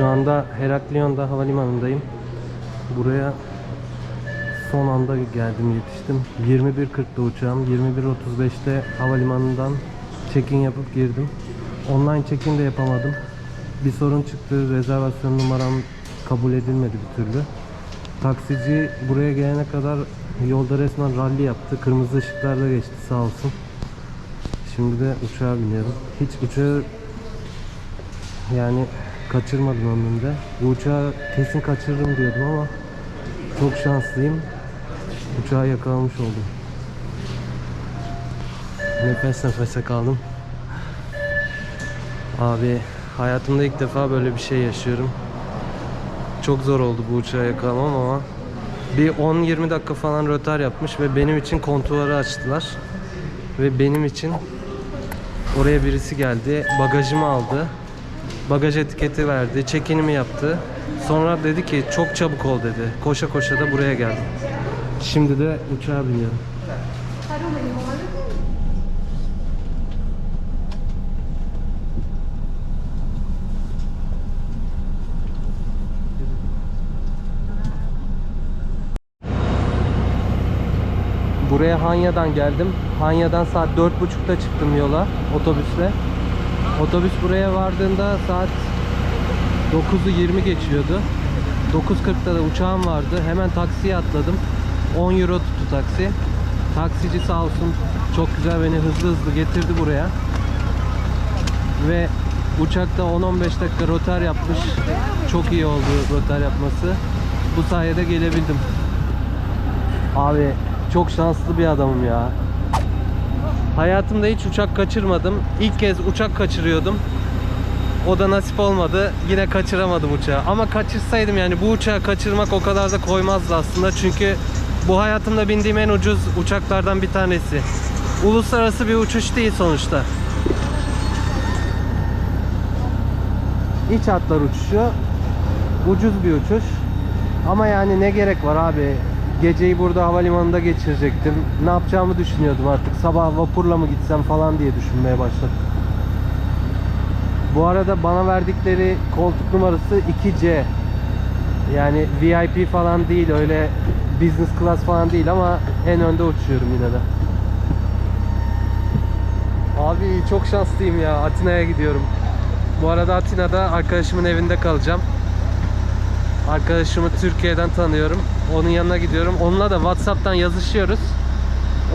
Şu anda Heraklion'da havalimanındayım. Buraya son anda geldim yetiştim. 21.40'da uçağım. 21.35'te havalimanından check-in yapıp girdim. Online check-in de yapamadım. Bir sorun çıktı. Rezervasyon numaram kabul edilmedi bir türlü. Taksici buraya gelene kadar yolda resmen rally yaptı. Kırmızı ışıklarda geçti sağ olsun. Şimdi de uçağa biniyorum. Hiç uçağı yani kaçırmadım ömrümde. Bu uçağı kesin kaçırırım diyordum ama çok şanslıyım. Uçağı yakalamış oldum. Nefes nefese kaldım. Abi hayatımda ilk defa böyle bir şey yaşıyorum. Çok zor oldu bu uçağı yakalamam ama bir 10-20 dakika falan rötar yapmış ve benim için kontuarı açtılar. Ve benim için oraya birisi geldi, bagajımı aldı. Bagaj etiketi verdi, check-in'imi yaptı. Sonra dedi ki çok çabuk ol dedi. Koşa koşa da buraya geldim. Şimdi de uçağa biniyorum. Buraya Hanya'dan geldim. Hanya'dan saat 4.30'da çıktım yola otobüsle. Otobüs buraya vardığında saat 9'u 20 geçiyordu. 9.40'da da uçağım vardı. Hemen taksiye atladım. 10 euro tuttu taksi. Taksici sağ olsun çok güzel beni hızlı hızlı getirdi buraya. Ve uçakta 10-15 dakika rotar yapmış. Çok iyi oldu rotar yapması. Bu sayede gelebildim. Abi çok şanslı bir adamım ya. Hayatımda hiç uçak kaçırmadım. İlk kez uçak kaçırıyordum. O da nasip olmadı. Yine kaçıramadım uçağı. Ama kaçırsaydım yani bu uçağı kaçırmak o kadar da koymazdı aslında. Çünkü bu hayatımda bindiğim en ucuz uçaklardan bir tanesi. Uluslararası bir uçuş değil sonuçta. İç hatlar uçuşu. Ucuz bir uçuş. Ama yani ne gerek var abi? Geceyi burada havalimanında geçirecektim. Ne yapacağımı düşünüyordum artık. Sabah vapurla mı gitsem falan diye düşünmeye başladım. Bu arada bana verdikleri koltuk numarası 2C. Yani VIP falan değil öyle business class falan değil ama en önde uçuyorum yine de. Abi çok şanslıyım ya. Atina'ya gidiyorum. Bu arada Atina'da arkadaşımın evinde kalacağım. Arkadaşımı Türkiye'den tanıyorum. Onun yanına gidiyorum. Onunla da WhatsApp'tan yazışıyoruz.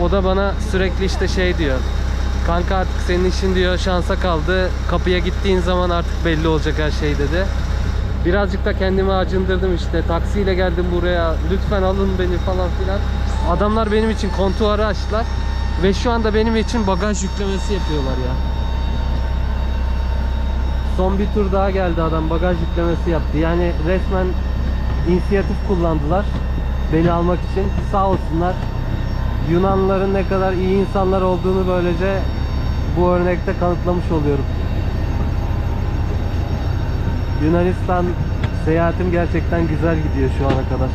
O da bana sürekli işte şey diyor. Kanka artık senin işin diyor şansa kaldı. Kapıya gittiğin zaman artık belli olacak her şey dedi. Birazcık da kendimi acındırdım işte. Taksiyle geldim buraya. Lütfen alın beni falan filan. Adamlar benim için kontuarı açtılar. Ve şu anda benim için bagaj yüklemesi yapıyorlar ya. Son bir tur daha geldi adam bagaj yüklemesi yaptı. Yani resmen inisiyatif kullandılar beni almak için. Sağ olsunlar. Yunanlıların ne kadar iyi insanlar olduğunu böylece bu örnekte kanıtlamış oluyorum. Yunanistan seyahatim gerçekten güzel gidiyor şu ana kadar.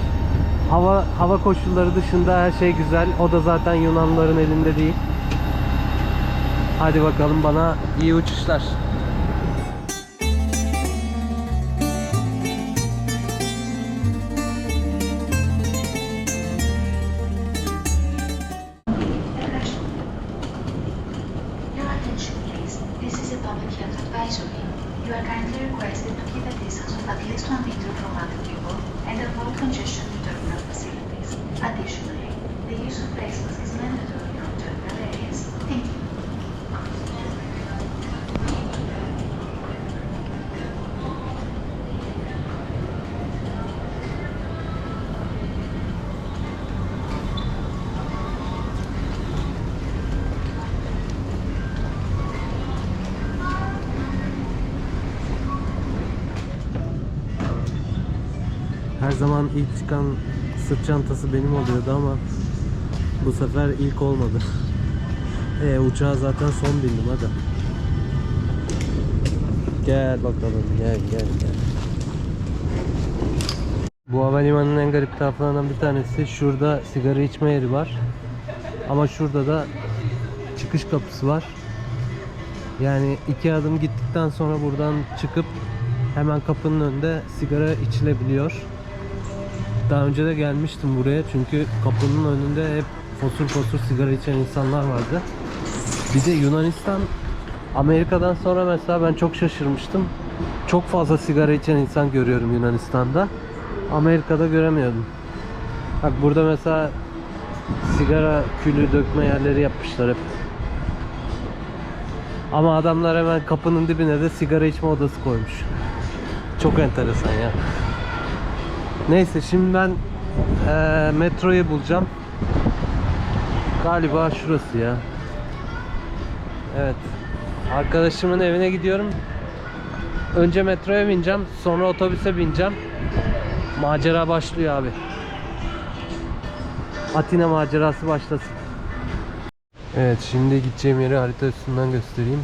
Hava hava koşulları dışında her şey güzel. O da zaten Yunanlıların elinde değil. Hadi bakalım bana iyi uçuşlar. Health advisory. You are kindly requested to keep a distance of at least one meter from other people and avoid congestion in terminal facilities. Additionally, the use of face masks is mandatory zaman ilk çıkan sırt çantası benim oluyordu ama bu sefer ilk olmadı. E uçağa zaten son bindim hadi. Gel bakalım gel gel gel. Bu havalimanının en garip taraflarından bir tanesi şurada sigara içme yeri var. Ama şurada da çıkış kapısı var. Yani iki adım gittikten sonra buradan çıkıp Hemen kapının önünde sigara içilebiliyor. Daha önce de gelmiştim buraya çünkü kapının önünde hep fosur fosur sigara içen insanlar vardı. Bir de Yunanistan Amerika'dan sonra mesela ben çok şaşırmıştım. Çok fazla sigara içen insan görüyorum Yunanistan'da. Amerika'da göremiyordum. Bak burada mesela sigara külü dökme yerleri yapmışlar hep. Ama adamlar hemen kapının dibine de sigara içme odası koymuş. Çok enteresan ya. Neyse şimdi ben eee, metroyu bulacağım. Galiba şurası ya. Evet. Arkadaşımın evine gidiyorum. Önce metroya bineceğim, sonra otobüse bineceğim. Macera başlıyor abi. Atina macerası başlasın. Evet, şimdi gideceğim yeri harita üstünden göstereyim.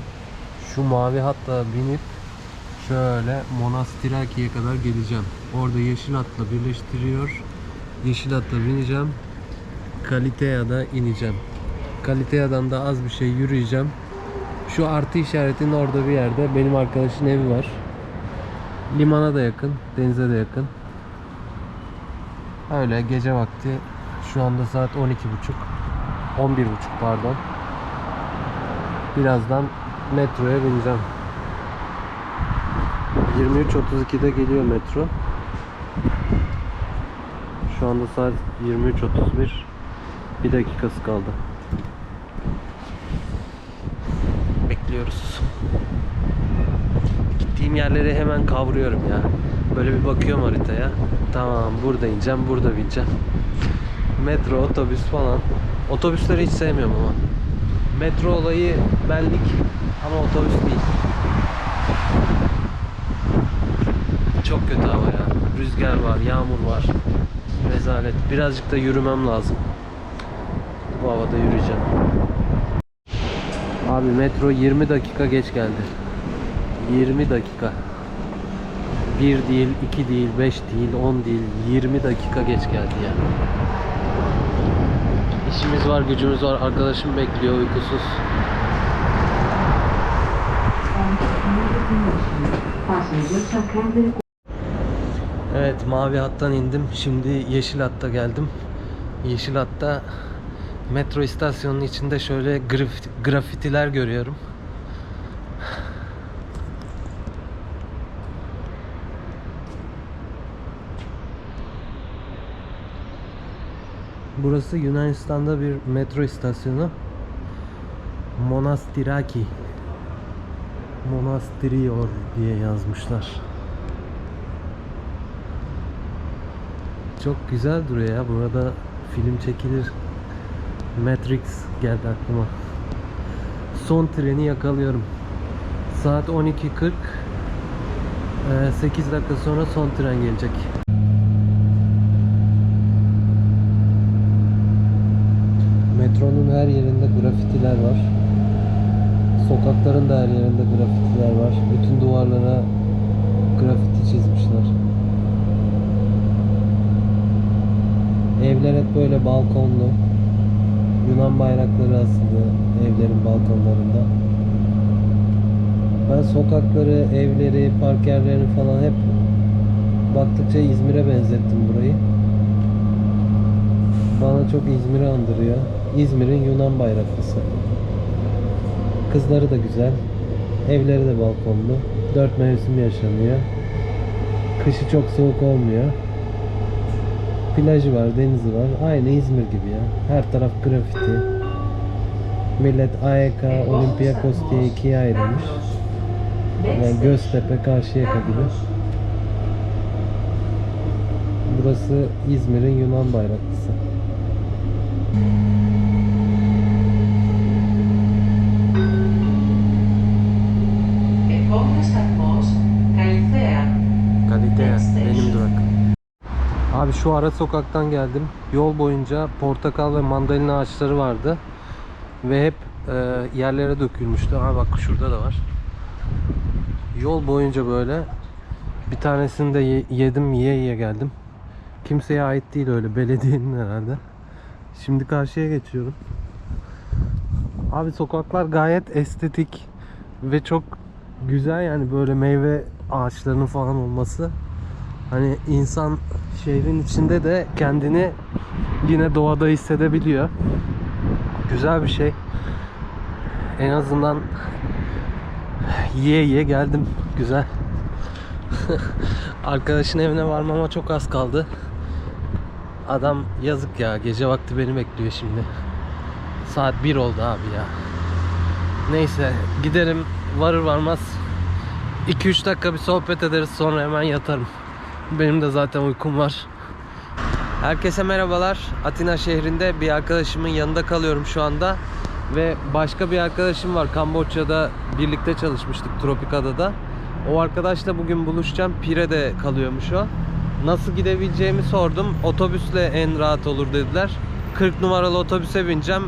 Şu mavi hatta binip şöyle Monastiraki'ye kadar geleceğim. Orada yeşil hatla birleştiriyor. Yeşil hatla bineceğim. Kalitea'da ineceğim. Kalitea'dan da az bir şey yürüyeceğim. Şu artı işaretinin orada bir yerde benim arkadaşın evi var. Limana da yakın, denize de yakın. Öyle gece vakti şu anda saat 12.30 11.30 pardon. Birazdan metroya bineceğim. 23.32'de geliyor metro. Şu anda saat 23.31. Bir dakikası kaldı. Bekliyoruz. Gittiğim yerleri hemen kavruyorum ya. Böyle bir bakıyorum haritaya. Tamam burada ineceğim, burada bineceğim. Metro, otobüs falan. Otobüsleri hiç sevmiyorum ama. Metro olayı benlik ama otobüs değil. Çok kötü hava ya. Rüzgar var, yağmur var. Rezalet. Birazcık da yürümem lazım. Bu havada yürüyeceğim. Abi metro 20 dakika geç geldi. 20 dakika. 1 değil, 2 değil, 5 değil, 10 değil, 20 dakika geç geldi ya. İşimiz var, gücümüz var. Arkadaşım bekliyor uykusuz. Kindly Evet, mavi hattan indim. Şimdi yeşil hatta geldim. Yeşil hatta metro istasyonunun içinde şöyle graf- grafitiler görüyorum. Burası Yunanistan'da bir metro istasyonu. Monastiraki. Monastirior diye yazmışlar. Çok güzel duruyor ya. Burada film çekilir. Matrix geldi aklıma. Son treni yakalıyorum. Saat 12.40. Ee, 8 dakika sonra son tren gelecek. Metronun her yerinde grafitiler var. Sokakların da her yerinde grafitiler var. Bütün duvarlara grafiti çizmişler. Evler hep böyle balkonlu. Yunan bayrakları asılı evlerin balkonlarında. Ben sokakları, evleri, park yerlerini falan hep baktıkça İzmir'e benzettim burayı. Bana çok İzmir'i andırıyor. İzmir'in Yunan bayraklısı. Kızları da güzel. Evleri de balkonlu. Dört mevsim yaşanıyor. Kışı çok soğuk olmuyor. Plajı var, denizi var. Aynı İzmir gibi ya. Her taraf grafiti. Millet AYK, Olympiakos diye ikiye ayrılmış. Yani Göztepe, Karşıyaka gibi. Burası İzmir'in Yunan bayraklısı. Kalitea, benim durak. Abi şu ara sokaktan geldim. Yol boyunca portakal ve mandalina ağaçları vardı. Ve hep e, yerlere dökülmüştü. Ha bak şurada da var. Yol boyunca böyle bir tanesini de ye- yedim yiye yiye geldim. Kimseye ait değil öyle belediyenin herhalde. Şimdi karşıya geçiyorum. Abi sokaklar gayet estetik ve çok güzel yani böyle meyve ağaçlarının falan olması. Hani insan şehrin içinde de kendini yine doğada hissedebiliyor. Güzel bir şey. En azından yiye yiye geldim. Güzel. Arkadaşın evine varmama çok az kaldı. Adam yazık ya gece vakti beni bekliyor şimdi. Saat 1 oldu abi ya. Neyse giderim varır varmaz 2-3 dakika bir sohbet ederiz sonra hemen yatarım. Benim de zaten uykum var. Herkese merhabalar. Atina şehrinde bir arkadaşımın yanında kalıyorum şu anda. Ve başka bir arkadaşım var. Kamboçya'da birlikte çalışmıştık Tropikada'da. O arkadaşla bugün buluşacağım. Pire'de kalıyormuş o. Nasıl gidebileceğimi sordum. Otobüsle en rahat olur dediler. 40 numaralı otobüse bineceğim.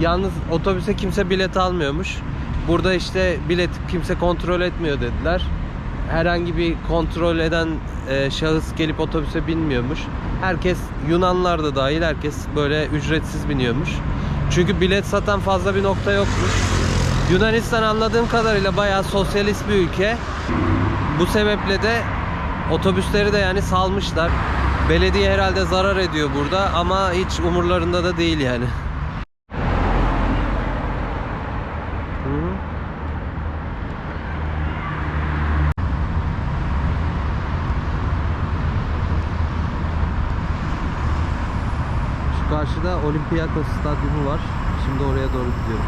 Yalnız otobüse kimse bilet almıyormuş. Burada işte bilet kimse kontrol etmiyor dediler. Herhangi bir kontrol eden e, şahıs gelip otobüse binmiyormuş. Herkes Yunanlar da dahil herkes böyle ücretsiz biniyormuş. Çünkü bilet satan fazla bir nokta yokmuş. Yunanistan anladığım kadarıyla bayağı sosyalist bir ülke. Bu sebeple de otobüsleri de yani salmışlar. Belediye herhalde zarar ediyor burada ama hiç umurlarında da değil yani. Olympiakos stadyumu var. Şimdi oraya doğru gidiyorum.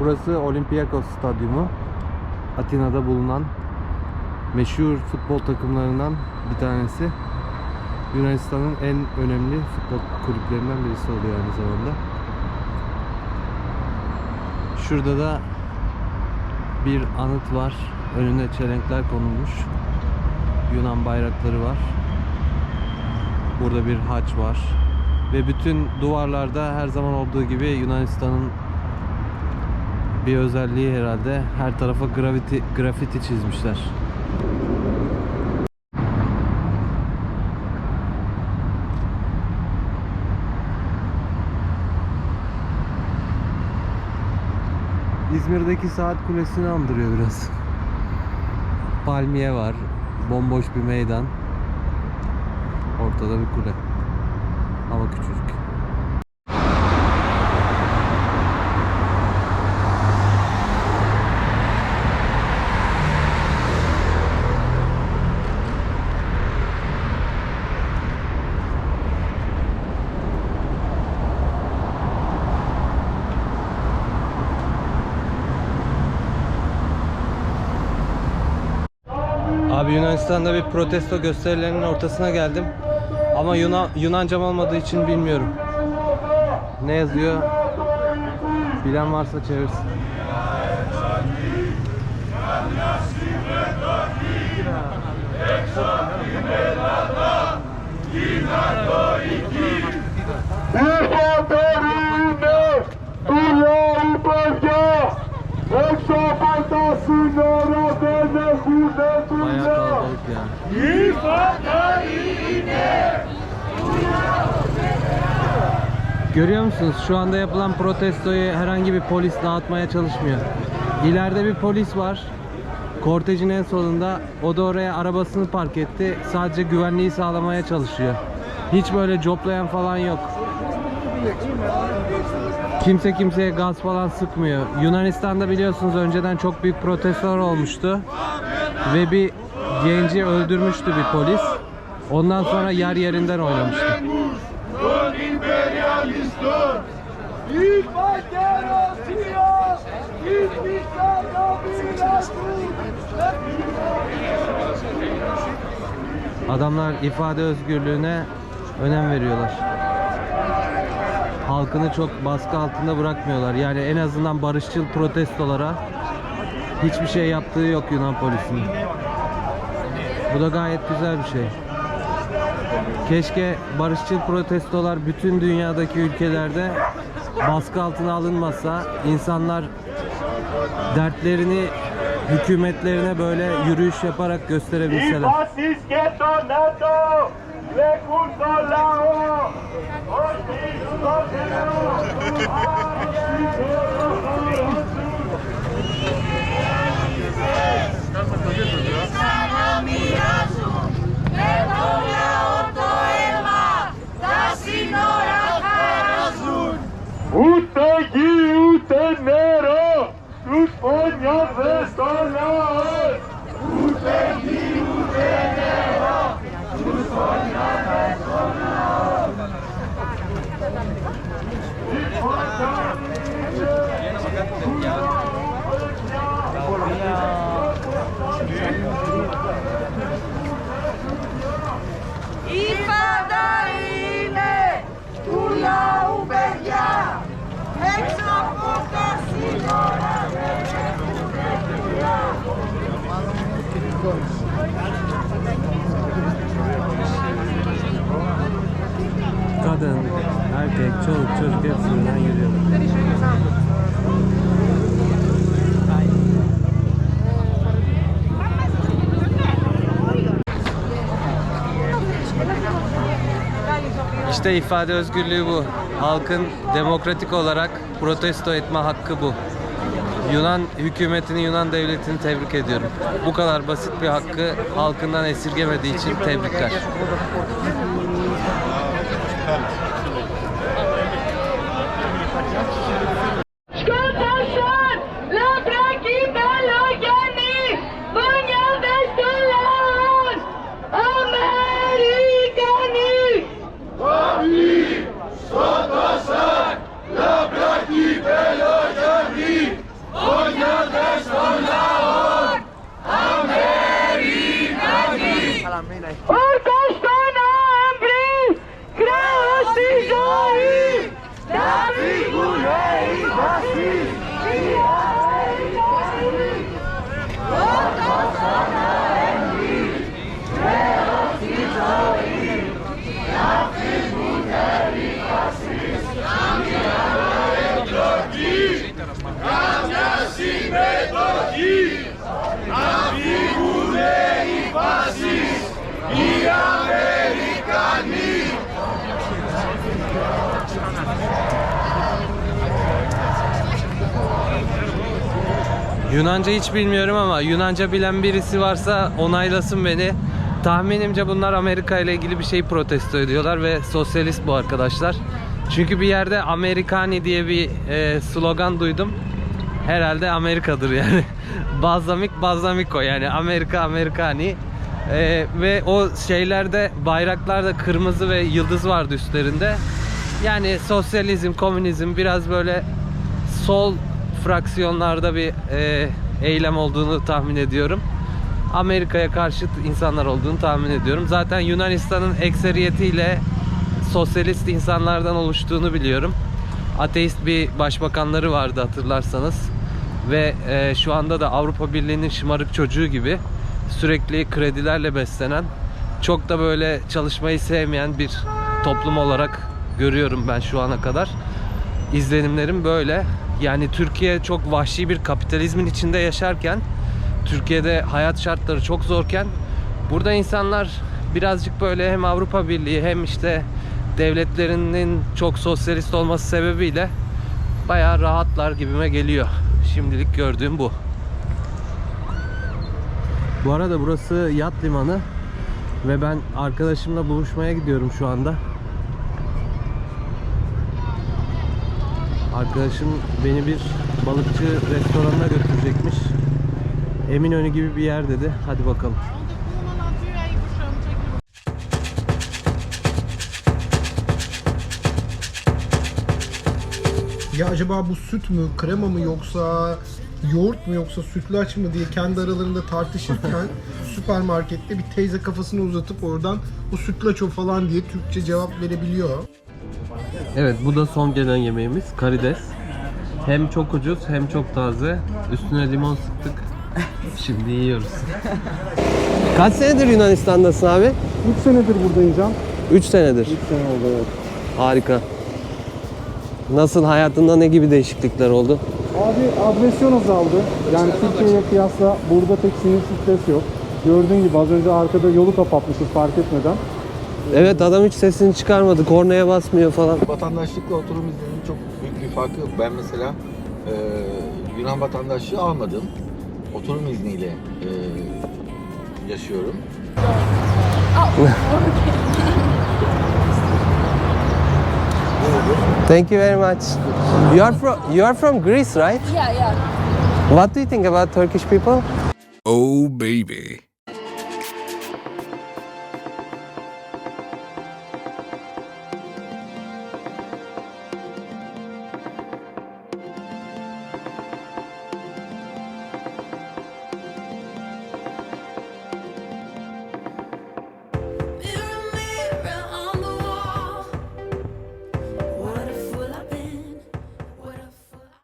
Burası Olympiakos Stadyumu. Atina'da bulunan meşhur futbol takımlarından bir tanesi. Yunanistan'ın en önemli futbol kulüplerinden birisi oluyor aynı zamanda. Şurada da bir anıt var. Önüne çelenkler konulmuş. Yunan bayrakları var. Burada bir haç var. Ve bütün duvarlarda her zaman olduğu gibi Yunanistan'ın bir özelliği herhalde her tarafa grafiti, grafiti çizmişler. İzmir'deki saat kulesini andırıyor biraz. Palmiye var. Bomboş bir meydan. Ortada bir kule. Ama küçücük. Abi Yunanistan'da bir protesto gösterilerinin ortasına geldim. Ama Yunan, Yunancam olmadığı için bilmiyorum. Ne yazıyor? Bilen varsa çevirsin. Dünyayı bölge, Bayağı kalabalık yani. Görüyor musunuz? Şu anda yapılan protestoyu herhangi bir polis dağıtmaya çalışmıyor. İleride bir polis var. Kortejin en solunda. O da oraya arabasını park etti. Sadece güvenliği sağlamaya çalışıyor. Hiç böyle coplayan falan yok. Kimse kimseye gaz falan sıkmıyor. Yunanistan'da biliyorsunuz önceden çok büyük protestolar olmuştu. Ve bir genci öldürmüştü bir polis. Ondan sonra yer yerinden oynamıştı. Adamlar ifade özgürlüğüne önem veriyorlar. Halkını çok baskı altında bırakmıyorlar. Yani en azından barışçıl protestolara hiçbir şey yaptığı yok Yunan polisinin. Bu da gayet güzel bir şey. Keşke barışçıl protestolar bütün dünyadaki ülkelerde baskı altına alınmazsa insanlar dertlerini hükümetlerine böyle yürüyüş yaparak gösterebilseler. Utenero! Utenero! Utenero! Erkek, çoluk, çocuk hepsinden yürüyorlar. İşte ifade özgürlüğü bu. Halkın demokratik olarak protesto etme hakkı bu. Yunan hükümetini, Yunan devletini tebrik ediyorum. Bu kadar basit bir hakkı halkından esirgemediği için tebrikler. Yunanca hiç bilmiyorum ama Yunanca bilen birisi varsa onaylasın beni. Tahminimce bunlar Amerika ile ilgili bir şey protesto ediyorlar ve sosyalist bu arkadaşlar. Çünkü bir yerde Amerikani diye bir e, slogan duydum. Herhalde Amerika'dır yani. Bazlamik Bazlamiko yani Amerika Amerikani. E, ve o şeylerde bayraklarda kırmızı ve yıldız vardı üstlerinde. Yani sosyalizm, komünizm biraz böyle sol fraksiyonlarda bir e, eylem olduğunu tahmin ediyorum. Amerika'ya karşıt insanlar olduğunu tahmin ediyorum. Zaten Yunanistan'ın ekseriyetiyle sosyalist insanlardan oluştuğunu biliyorum. Ateist bir başbakanları vardı hatırlarsanız. Ve e, şu anda da Avrupa Birliği'nin şımarık çocuğu gibi sürekli kredilerle beslenen, çok da böyle çalışmayı sevmeyen bir toplum olarak görüyorum ben şu ana kadar. İzlenimlerim böyle. Yani Türkiye çok vahşi bir kapitalizmin içinde yaşarken, Türkiye'de hayat şartları çok zorken, burada insanlar birazcık böyle hem Avrupa Birliği hem işte devletlerinin çok sosyalist olması sebebiyle bayağı rahatlar gibime geliyor. Şimdilik gördüğüm bu. Bu arada burası yat limanı ve ben arkadaşımla buluşmaya gidiyorum şu anda. Arkadaşım beni bir balıkçı restoranına götürecekmiş. Eminönü gibi bir yer dedi. Hadi bakalım. Ya acaba bu süt mü, krema mı yoksa yoğurt mu yoksa sütlaç mı diye kendi aralarında tartışırken süpermarkette bir teyze kafasını uzatıp oradan bu sütlaç o falan diye Türkçe cevap verebiliyor. Evet bu da son gelen yemeğimiz. Karides. Hem çok ucuz hem çok taze. Üstüne limon sıktık. Şimdi yiyoruz. Kaç senedir Yunanistan'dasın abi? 3 senedir buradayım Can. 3 senedir. 3 sene oldu evet. Harika. Nasıl hayatında ne gibi değişiklikler oldu? Abi agresyon azaldı. Yani Türkiye'ye kıyasla burada pek sinir stres yok. Gördüğün gibi az önce arkada yolu kapatmışız fark etmeden. Evet adam hiç sesini çıkarmadı. Kornaya basmıyor falan. Vatandaşlıkla oturum izninin çok büyük bir farkı yok. Ben mesela e, Yunan vatandaşlığı almadım. Oturum izniyle e, yaşıyorum. Thank you very much. You are from you are from Greece, right? Yeah, yeah. What do you think about Turkish people? Oh, baby.